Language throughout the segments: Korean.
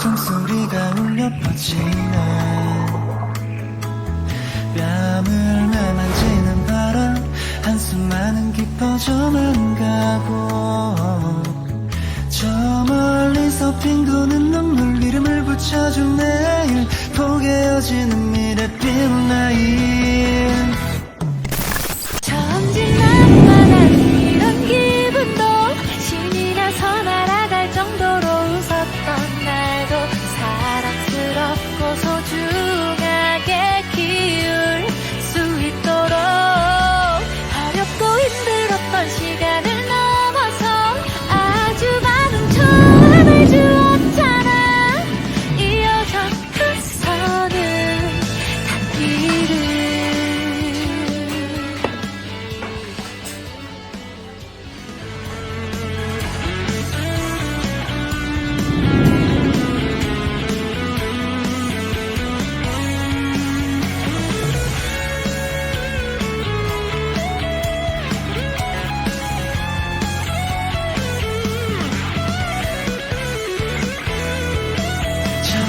종소리가 울려 퍼지네. 뺨을 매만지는 바람 한숨만은 깊어져만 가고. 저 멀리서 핑도는 눈물 이름을 붙여준 내일 포개어지는 미래 빛라인. 천진난만한 이런 기분도 신이 나서 날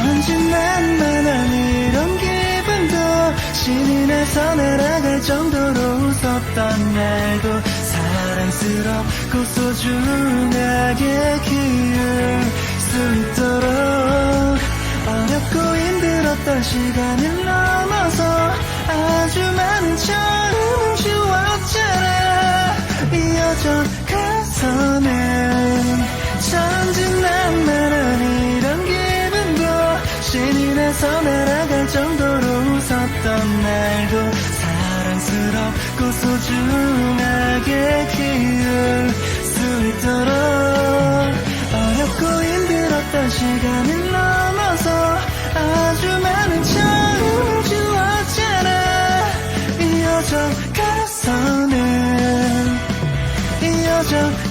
천진난만한 이런 기분도 신이 나서 날아갈 정도로 웃었던 날도 사랑스럽고 소중하게 키울 수 있도록 어렵고 힘들었던 시간을 넘어서 아주 많은 처음을 주었잖아. 이어져 가서 나서 날아갈 정도로 웃었던 날도 사랑스럽고 소중하게 키울 수 있도록. 어렵고 힘들었던 시간을 넘어서 아주 많은 처음을 주었잖아. 이어져 가서는. 이어져